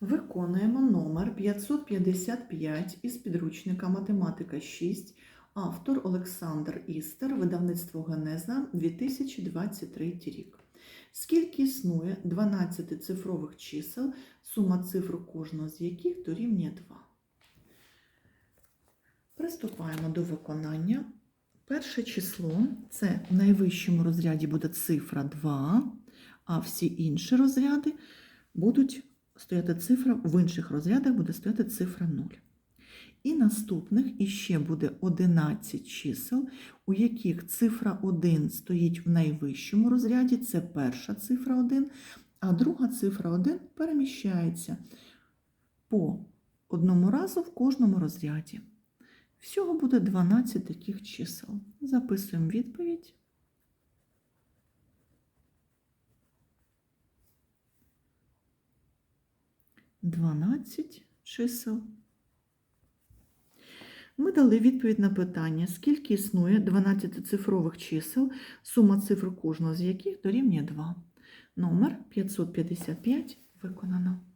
Виконуємо номер 555 із підручника Математика 6, автор Олександр Істер, видавництво Генеза 2023 рік. Скільки існує 12 цифрових чисел, сума цифр кожного з яких дорівнює 2? Приступаємо до виконання. Перше число це в найвищому розряді буде цифра 2, а всі інші розряди будуть стояти цифра, в інших розрядах буде стояти цифра 0. І наступних іще буде 11 чисел, у яких цифра 1 стоїть в найвищому розряді, це перша цифра 1, а друга цифра 1 переміщається по одному разу в кожному розряді. Всього буде 12 таких чисел. Записуємо відповідь. Дванадцять чисел. Ми дали відповідь на питання, скільки існує 12-цифрових чисел, сума цифр кожного з яких дорівнює 2. Номер 555 виконано.